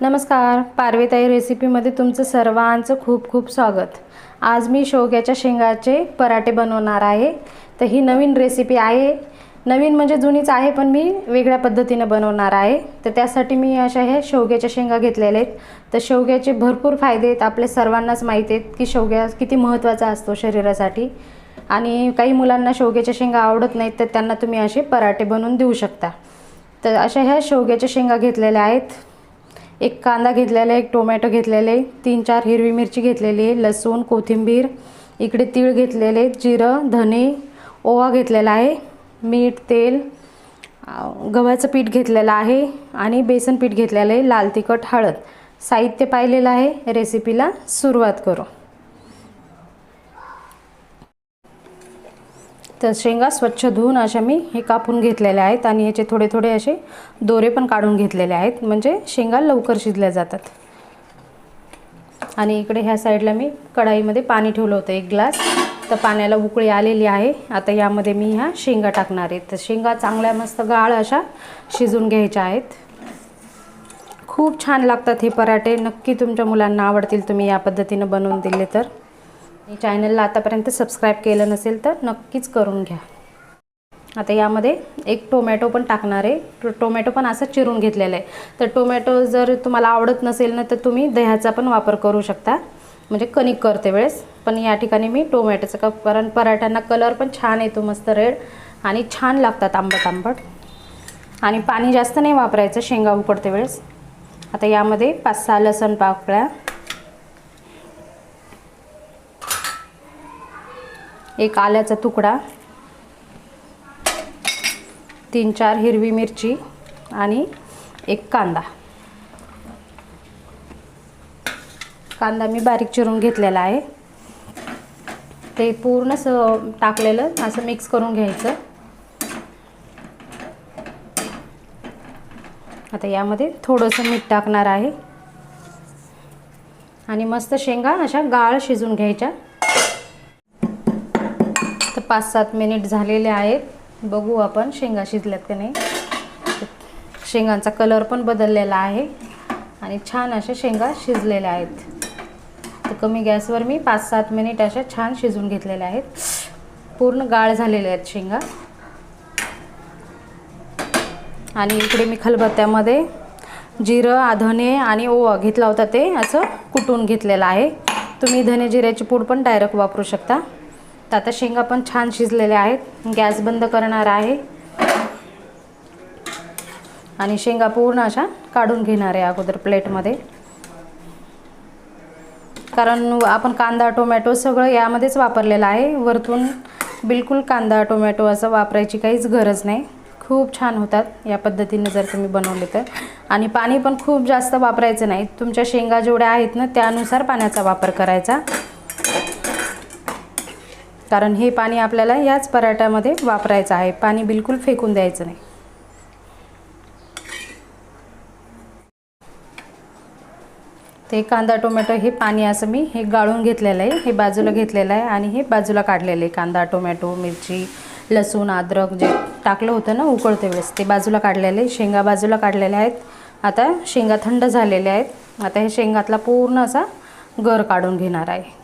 नमस्कार पारवेताई रेसिपीमध्ये तुमचं सर्वांचं खूप खूप स्वागत. आज मी शेवग्याच्या शेंगाचे पराठे बनवणार आहे. तर ही नवीन रेसिपी आहे. नवीन म्हणजे जुनीच आहे पण मी वेगळ्या पद्धतीनं बनवणार आहे. तर त्यासाठी मी अशा ह्या शेवग्याच्या शेंगा घेतलेल्या आहेत. तर शेवग्याचे भरपूर फायदे आहेत. आपल्या सर्वांनाच माहिती आहेत की शेवग्या किती महत्त्वाचा असतो शरीरासाठी. आणि काही मुलांना शेवग्याच्या शेंगा आवडत नाहीत तर त्यांना तुम्ही असे पराठे बनवून देऊ शकता. तर अशा ह्या शेवग्याच्या शेंगा घेतलेल्या आहेत. एक कांदा घेतलेला आहे एक टोमॅटो घेतलेले आहे तीन चार हिरवी मिरची घेतलेली आहे लसूण कोथिंबीर इकडे तीळ घेतलेले जिरं धने ओवा घेतलेला आहे मीठ तेल गव्हाचं पीठ घेतलेलं आहे आणि बेसन पीठ घेतलेलं आहे लाल तिखट हळद. साहित्य पाहिलेलं आहे रेसिपीला सुरुवात करू. तर शेंगा स्वच्छ धुवून अशा मी हे कापून घेतलेल्या आहेत आणि याचे थोडे थोडे असे दोरे पण काढून घेतलेले आहेत. म्हणजे शेंगा लवकर शिजल्या जातात. आणि इकडे ह्या साईडला मी कढाईमध्ये पाणी ठेवलं होतं एक ग्लास. तर पाण्याला उकळी आलेली आहे. आता यामध्ये मी ह्या शेंगा टाकणार आहे. तर शेंगा चांगल्या मस्त गाळ अशा शिजून घ्यायच्या आहेत. खूप छान लागतात हे पराठे. नक्की तुमच्या मुलांना आवडतील. तुम्ही या पद्धतीनं बनवून दिले तर. आणि चॅनलला आतापर्यंत सबस्क्राईब केलं नसेल तर नक्कीच करून घ्या. आता यामध्ये एक टोमॅटो पण टाकणार आहे. टो टोमॅटो पण असं चिरून घेतलेलं आहे. तर टोमॅटो जर तुम्हाला आवडत नसेल ना तर तुम्ही दह्याचा पण वापर करू शकता. म्हणजे कणिक करते वेळेस. पण या ठिकाणी मी टोमॅटोचं का कारण पराठ्यांना कलर पण छान येतो मस्त रेड आणि छान लागतात आंबट आंबट. आणि पाणी जास्त नाही वापरायचं शेंगा उकडते वेळेस. आता यामध्ये पाच सहा लसण पाकळ्या एक आल्याचा तुकडा तीन चार हिरवी मिरची आणि एक कांदा. कांदा मी बारीक चिरून घेतलेला आहे. ते पूर्ण स टाकलेलं असं मिक्स करून घ्यायचं. आता यामध्ये थोडंसं मीठ टाकणार आहे. आणि मस्त शेंगा अशा गाळ शिजून घ्यायच्या. पाच सात मिनिट झालेले आहेत. बघू आपण शेंगा शिजल्यात का नाही. शेंगांचा कलर पण बदललेला आहे आणि छान अशा शेंगा शिजलेल्या आहेत. तर कमी गॅसवर मी पाच सात मिनिट अशा छान शिजून घेतलेल्या आहेत. पूर्ण गाळ झालेल्या आहेत शेंगा. आणि इकडे मी खलबत्त्यामध्ये जिरं धने आणि ओवा घेतला होता ते असं कुटून घेतलेलं आहे. तुम्ही धने जिऱ्याची पूड पण डायरेक्ट वापरू शकता. तर आता शेंगा पण छान शिजलेल्या आहेत. गॅस बंद करणार आहे. आणि शेंगा पूर्ण अशा काढून घेणार आहे अगोदर प्लेटमध्ये. कारण आपण कांदा टोमॅटो सगळं यामध्येच वापरलेलं आहे. वरतून बिलकुल कांदा टोमॅटो असं वापरायची काहीच गरज नाही. खूप छान होतात या पद्धतीने जर तुम्ही बनवले तर. आणि पाणी पण खूप जास्त वापरायचं नाही. तुमच्या शेंगा जेवढ्या आहेत ना त्यानुसार पाण्याचा वापर करायचा. कारण हे पाणी आपल्याला याच पराठ्यामध्ये वापरायचं आहे. पाणी बिलकुल फेकून द्यायचं नाही. ते कांदा टोमॅटो हे पाणी असं मी हे गाळून घेतलेलं आहे. हे बाजूला घेतलेलं आहे आणि हे बाजूला काढलेलं आहे. कांदा टोमॅटो मिरची लसूण अद्रक जे टाकलं होतं ना उकळते वेळेस ते बाजूला काढलेले शेंगा बाजूला काढलेल्या आहेत. आता शेंगा थंड झालेल्या आहेत. आता हे शेंगातला पूर्ण असा गर काढून घेणार आहे.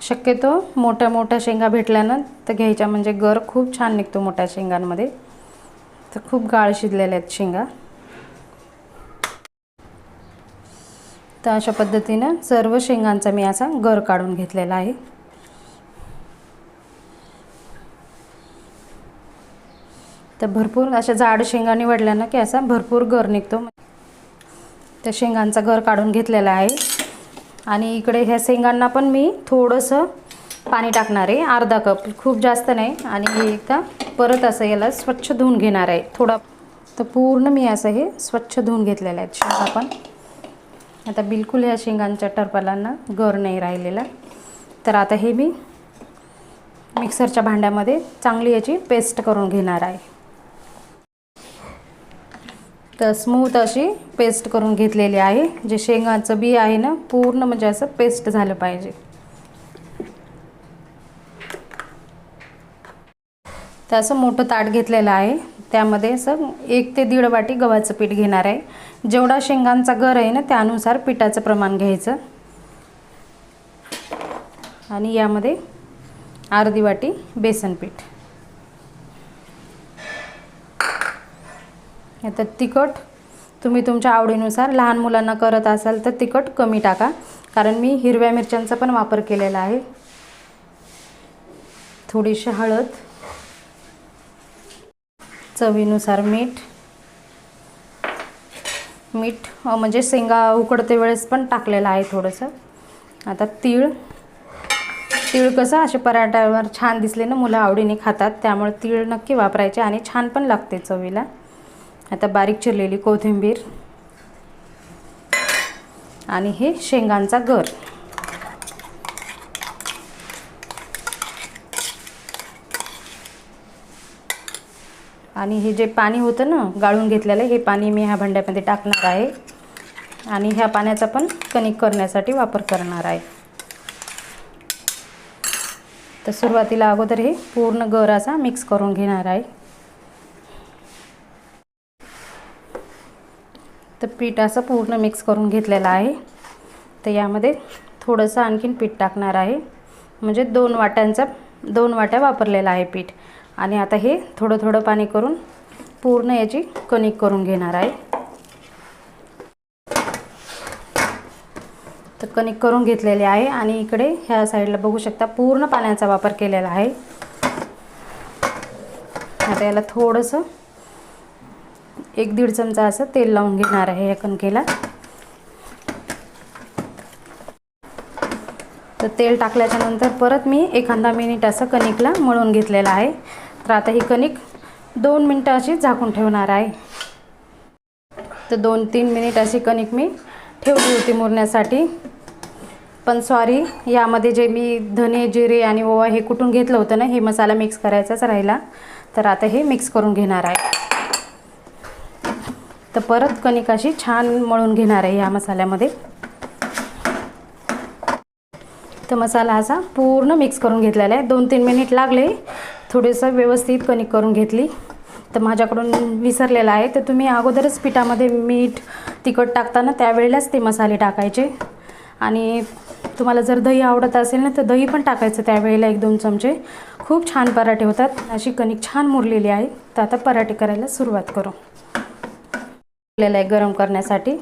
शक्यतो मोठ्या मोठ्या शेंगा भेटल्यानं तर घ्यायच्या. म्हणजे गर खूप छान निघतो मोठ्या शेंगांमध्ये. तर खूप गाळ शिजलेल्या आहेत शेंगा. तर अशा पद्धतीनं सर्व शेंगांचा मी असा गर काढून घेतलेला आहे. तर भरपूर अशा जाड शेंगा निवडल्या की असा भरपूर गर निघतो. त्या शेंगांचा गर काढून घेतलेला आहे. आणि इकडे ह्या शेंगांना पण मी थोडंसं पाणी टाकणार आहे अर्धा कप. खूप जास्त नाही. आणि हे एकदा परत असं याला स्वच्छ धुवून घेणार आहे. थोडा तर पूर्ण मी असं हे स्वच्छ धुवून घेतलेलं आहे. शेंगा पण. आता बिलकुल ह्या शेंगांच्या टरपालांना गर नाही राहिलेला. तर आता हे मी मिक्सरच्या भांड्यामध्ये चांगली याची पेस्ट करून घेणार आहे. तर स्मूथ अशी पेस्ट करून घेतलेली आहे. जे शेंगाचं बी आहे ना पूर्ण म्हणजे असं पेस्ट झालं पाहिजे. तर असं मोठं ताट घेतलेलं आहे. त्यामध्ये असं एक ते दीड वाटी गव्हाचं पीठ घेणार आहे. जेवढा शेंगांचा घर आहे ना त्यानुसार पिठाचं प्रमाण घ्यायचं. आणि यामध्ये अर्धी वाटी बेसन पीठ. आता तिखट तुम्ही तुमच्या आवडीनुसार लहान मुलांना करत असाल तर तिखट कमी टाका. कारण मी हिरव्या मिरच्यांचा पण वापर केलेला आहे. थोडीशी हळद चवीनुसार मीठ मीठ म्हणजे शेंगा उकडते वेळेस पण टाकलेलं आहे थोडंसं. आता तीळ तीळ कसं असे पराठ्यावर छान दिसले ना मुलं आवडीने खातात त्यामुळे तीळ नक्की वापरायचे आणि छान पण लागते चवीला. आता बारीक चिरलेली कोथिंबीर आणि हे शेंगांचा गर. आणि हे जे पाणी होतं ना गाळून घेतलेलं हे पाणी मी ह्या भांड्यामध्ये टाकणार आहे. आणि ह्या पाण्याचा पण कणिक करण्यासाठी वापर करणार आहे. तर सुरुवातीला अगोदर हे पूर्ण गर असा मिक्स करून घेणार आहे. तर पीठ असं पूर्ण मिक्स करून घेतलेलं आहे. तर यामध्ये थोडंसं आणखीन पीठ टाकणार आहे. म्हणजे दोन वाट्यांचा दोन वाट्या वापरलेला आहे पीठ. आणि आता हे थोडं थोडं पाणी करून पूर्ण याची कणिक करून घेणार आहे. तर कणिक करून घेतलेले आहे आणि इकडे ह्या साईडला बघू शकता पूर्ण पाण्याचा वापर केलेला आहे. आता याला थोडंसं एक दीड चमचा असं तेल लावून घेणार आहे या कणकेला. तर तेल टाकल्याच्या नंतर परत मी एखादा मिनिट असं कणिकला मळून घेतलेलं आहे. तर आता ही कणिक दोन मिनटं अशी झाकून ठेवणार आहे. तर दोन तीन मिनिट अशी कणिक मी ठेवली होती मुरण्यासाठी. पण सॉरी यामध्ये जे मी धने जिरे आणि ओवा हे कुठून घेतलं होतं ना हे मसाला मिक्स करायचाच राहिला. तर आता हे मिक्स करून घेणार आहे. तर परत कणिक अशी छान मळून घेणार आहे या मसाल्यामध्ये. तर मसाला असा पूर्ण मिक्स करून घेतलेला आहे. दोन तीन मिनिट लागले. थोडंसं व्यवस्थित कणिक करून घेतली. तर माझ्याकडून विसरलेलं आहे. तर तुम्ही अगोदरच पिठामध्ये मीठ तिखट टाकताना त्यावेळेलाच ते मसाले टाकायचे. आणि तुम्हाला जर दही आवडत असेल ना तर दही पण टाकायचं त्यावेळेला एक दोन चमचे. खूप छान पराठे होतात. अशी कणिक छान मुरलेली आहे. तर आता पराठे करायला सुरुवात करू. ठेवलेलं आहे गरम करण्यासाठी.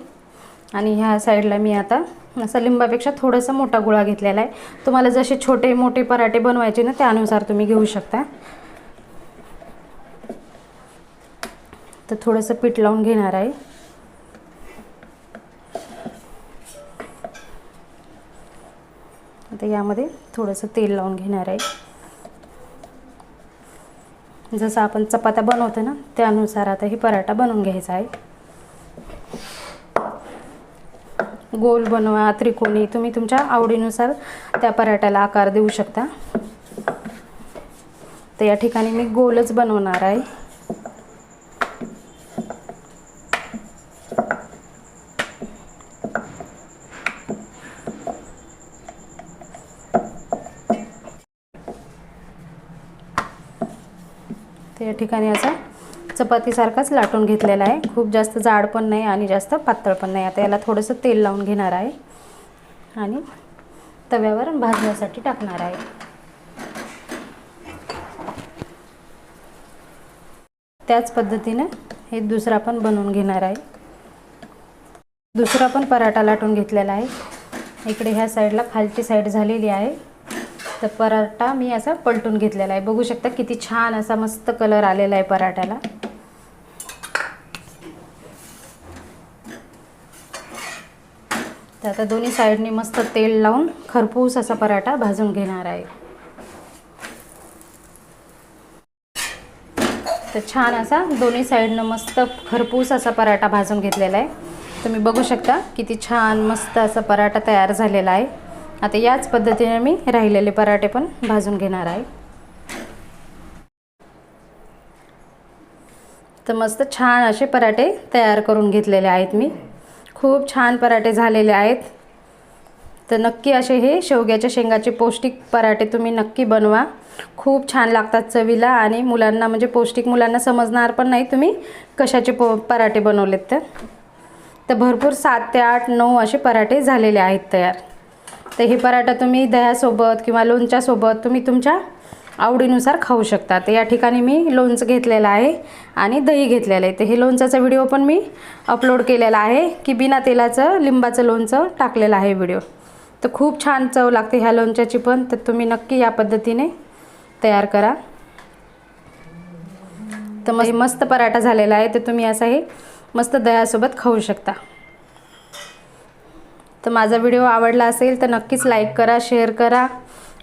आणि ह्या साईडला मी आता असा लिंबापेक्षा थोडासा मोठा गोळा घेतलेला आहे. तुम्हाला जसे छोटे मोठे पराठे बनवायचे ना त्यानुसार तुम्ही घेऊ शकता. तर थोडंसं पीठ लावून घेणार आहे. आता यामध्ये थोडंसं तेल लावून घेणार आहे. जसं आपण चपात्या बनवतो ना त्यानुसार आता हे पराठा बनवून घ्यायचा आहे. गोल बनवा त्रिकोणी. तुम्ही तुमच्या आवडीनुसार त्या पराठ्याला आकार देऊ शकता. तर या ठिकाणी मी गोलच बनवणार आहे. तर या ठिकाणी असा चपातीसारखाच लाटून घेतलेला आहे. खूप जास्त जाड पण नाही आणि जास्त पातळ पण नाही. आता याला थोडंसं तेल लावून घेणार आहे. आणि तव्यावर भाजण्यासाठी टाकणार आहे. त्याच पद्धतीने हे दुसरा पण बनवून घेणार आहे. दुसरा पण पराठा लाटून घेतलेला आहे. इकडे ह्या साईडला खालची साईड झालेली आहे. तर पराठा मी असा पलटून घेतलेला आहे. बघू शकता किती छान असा मस्त कलर आलेला आहे पराठ्याला. तर आता दोन्ही साईडनी मस्त तेल लावून खरपूस असा पराठा भाजून घेणार आहे. तर छान असा दोन्ही साईडनं मस्त खरपूस असा पराठा भाजून घेतलेला आहे. तुम्ही बघू शकता किती छान मस्त असा पराठा तयार झालेला आहे. आता याच पद्धतीने मी राहिलेले पराठे पण भाजून घेणार आहे. तर मस्त छान असे पराठे तयार करून घेतलेले आहेत मी. खूप छान पराठे झालेले आहेत. तर नक्की असे हे शेवग्याच्या शेंगाचे पौष्टिक पराठे तुम्ही नक्की बनवा. खूप छान लागतात चवीला आणि मुलांना म्हणजे पौष्टिक मुलांना समजणार पण नाही तुम्ही कशाचे पो पराठे बनवलेत तर. तर भरपूर सात ते आठ नऊ असे पराठे झालेले आहेत तयार. तर हे पराठा तुम्ही दह्यासोबत किंवा लोणच्यासोबत तुम्ही तुमच्या आवडीनुसार खाऊ शकता. तर या ठिकाणी मी लोणचं घेतलेलं आहे आणि दही घेतलेलं आहे. तर हे लोणचाचा व्हिडिओ पण मी अपलोड केलेला आहे की बिना तेलाचं लिंबाचं लोणचं टाकलेलं आहे व्हिडिओ. तर खूप छान चव लागते ह्या लोणच्याची पण. तर तुम्ही नक्की या पद्धतीने तयार करा. तर मग मस्त पराठा झालेला आहे. तर तुम्ही असा हे मस्त दह्यासोबत खाऊ शकता. तर माझा व्हिडिओ आवडला असेल तर नक्कीच लाईक करा शेअर करा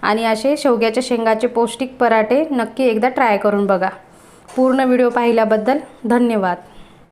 आणि असे शेवग्याच्या शेंगाचे पौष्टिक पराठे नक्की एकदा ट्राय करून बघा. पूर्ण व्हिडिओ पाहिल्याबद्दल धन्यवाद.